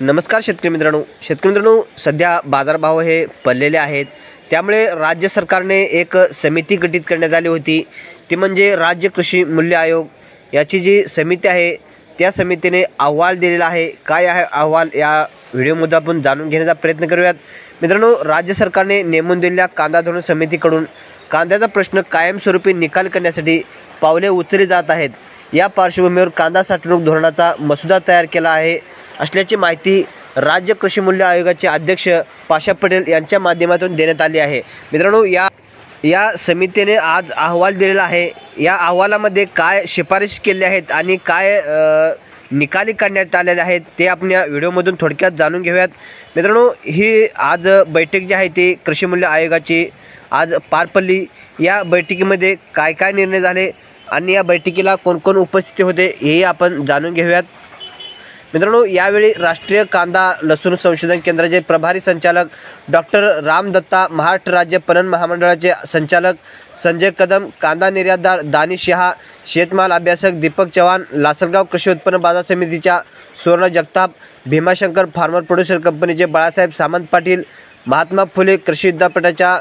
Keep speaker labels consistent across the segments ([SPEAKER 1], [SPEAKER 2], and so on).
[SPEAKER 1] नमस्कार शेतकरी मित्रांनो. शेतकरी मित्रांनो सध्या बाजारभाव हे पडलेले आहेत. त्यामुळे राज्य सरकारने एक समिती गठीत करण्यात आली होती. ती म्हणजे राज्य कृषी मूल्य आयोग. याची जी समिती आहे त्या समितीने अहवाल दिलेला आहे. काय आहे अहवाल? या व्हिडिओमध्ये आपण जाणून घेण्याचा प्रयत्न करूयात. मित्रांनो राज्य सरकारने नेमून दिलेल्या कांदा धोरण समितीकडून कांद्याचा प्रश्न कायमस्वरूपी निकाल करण्यासाठी पावले उचलली जात आहेत. या पार्श्वभूमीवर कांदा साठवणूक धोरणाचा मसुदा तयार केला आहे. असल्याची माहिती राज्य कृषी मूल्य आयोगाचे अध्यक्ष पाशा पटेल यांच्या माध्यमातून देण्यात आली आहे. मित्रांनो या या समितीने आज अहवाल दिलेला आहे. या अहवालामध्ये काय शिफारस केल्या आहेत आणि काय निकाली काढण्यात आलेले आहेत ते आपण या व्हिडिओमधून थोडक्यात जाणून घेऊयात. मित्रांनो ही आज बैठक जी आहे ती कृषी मूल्य आयोगाची आज पार पडली या बैठकीमध्ये काय काय निर्णय झाले? आणि या बैठकीला कोणकोण उपस्थित होते हेही आपण जाणून घेऊयात. मित्रांनो यावेळी राष्ट्रीय कांदा लसूण संशोधन केंद्राचे प्रभारी संचालक डॉक्टर राम दत्ता महाराष्ट्र राज्य पणन महामंडळाचे संचालक संजय कदम कांदा निर्यातदार दानिश शहा शेतमाल अभ्यासक दीपक चव्हाण लासलगाव कृषी उत्पन्न बाजार समितीच्या सुवर्ण जगताप भीमाशंकर फार्मर प्रोड्युसर कंपनीचे बाळासाहेब सामंत पाटील महात्मा फुले कृषी विद्यापीठाच्या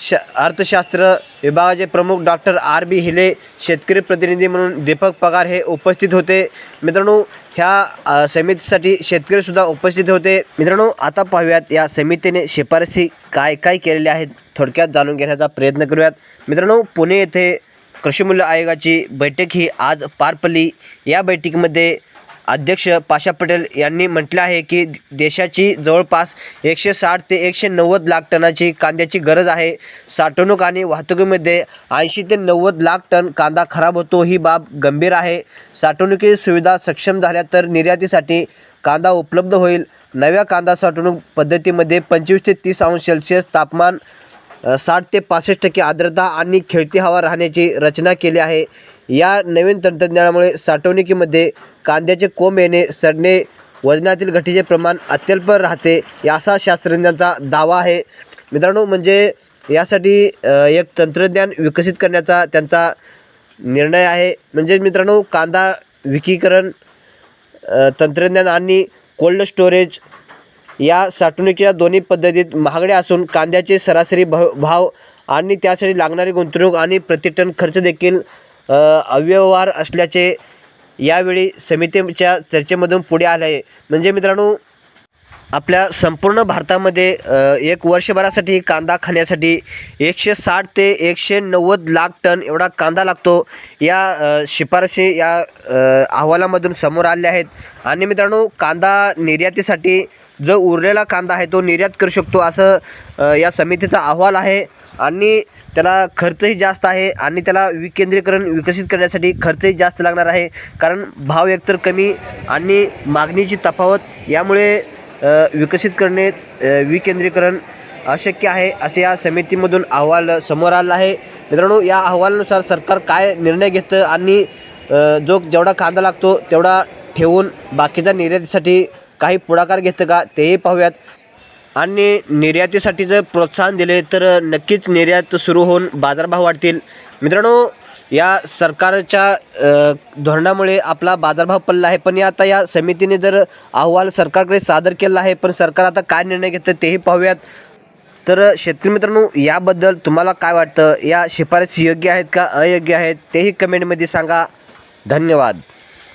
[SPEAKER 1] श अर्थशास्त्र विभागाचे प्रमुख डॉक्टर आर बी हिले शेतकरी प्रतिनिधी म्हणून दीपक पगार हे उपस्थित होते. मित्रांनो ह्या समितीसाठी शेतकरीसुद्धा उपस्थित होते. मित्रांनो आता पाहूयात या समितीने शिफारसी काय काय केलेल्या आहेत थोडक्यात जाणून घेण्याचा प्रयत्न करूयात. मित्रांनो पुणे येथे कृषी मूल्य आयोगाची बैठक ही आज पार पडली. या बैठकीमध्ये अध्यक्ष पाशा पटेल यांनी म्हटलं आहे की देशाची जवळपास एकशे साठ ते एकशे नव्वद लाख टनाची कांद्याची गरज आहे. साठवणूक आणि वाहतुकीमध्ये ऐंशी ते नव्वद लाख टन कांदा खराब होतो ही बाब गंभीर आहे. साठवणुकी सुविधा सक्षम झाल्या तर निर्यातीसाठी कांदा उपलब्ध होईल. नव्या कांदा साठवणूक पद्धतीमध्ये पंचवीस ते तीस अंश सेल्सिअस तापमान साठ ते पासष्ट टक्के आर्द्रता आणि खेळती हवा राहण्याची रचना केली आहे. या नवीन तंत्रज्ञानामुळे साठवणुकीमध्ये कांद्याचे कोंब येणे सडणे वजनातील घटीचे प्रमाण अत्यल्प राहते या असा शास्त्रज्ञांचा दावा आहे. मित्रांनो म्हणजे यासाठी एक तंत्रज्ञान विकसित करण्याचा त्यांचा निर्णय आहे. म्हणजे मित्रांनो कांदा विकीकरण तंत्रज्ञान आणि कोल्ड स्टोरेज या साठवणुकीच्या दोन्ही पद्धतीत महागडे असून कांद्याचे सरासरी भाव भाव आणि त्यासाठी लागणारी गुंतवणूक आणि प्रतिटन खर्च देखील अव्यवहार असल्याचे यावेळी समितीच्या चर्चेमधून पुढे आले आहे म्हणजे मित्रांनो आपल्या संपूर्ण भारतामध्ये एक वर्षभरासाठी कांदा खाण्यासाठी एकशे साठ ते एकशे नव्वद लाख टन एवढा कांदा लागतो या शिफारशी या अहवालामधून समोर आल्या आहेत. आणि मित्रांनो कांदा निर्यातीसाठी जो उरलेला कांदा आहे तो निर्यात करू शकतो असं या समितीचा अहवाल आहे. आणि त्याला खर्चही जास्त आहे आणि त्याला विकेंद्रीकरण विकसित करण्यासाठी खर्चही जास्त लागणार आहे. कारण भाव एकतर कमी आणि मागणीची तफावत यामुळे विकसित करणे विकेंद्रीकरण अशक्य आहे असे या समितीमधून अहवाल समोर आला आहे. मित्रांनो या अहवालानुसार सरकार काय निर्णय घेतं आणि जो जेवढा कांदा लागतो तेवढा ठेवून बाकीच्या निर्यातीसाठी काही पुढाकार घेतं का तेही पाहूयात. आणि निर्यातीसाठी जर प्रोत्साहन दिले तर नक्कीच निर्यात सुरू होऊन बाजारभाव वाढतील. मित्रांनो या सरकारच्या धोरणामुळे आपला बाजारभाव पडला आहे. पण या आता या समितीने जर अहवाल सरकारकडे सादर केला आहे पण सरकार आता काय निर्णय घेतं तेही पाहूयात. तर शेतकरी मित्रांनो याबद्दल तुम्हाला काय वाटतं? या शिफारसी योग्य आहेत का अयोग्य आहेत? तेही कमेंटमध्ये सांगा. धन्यवाद.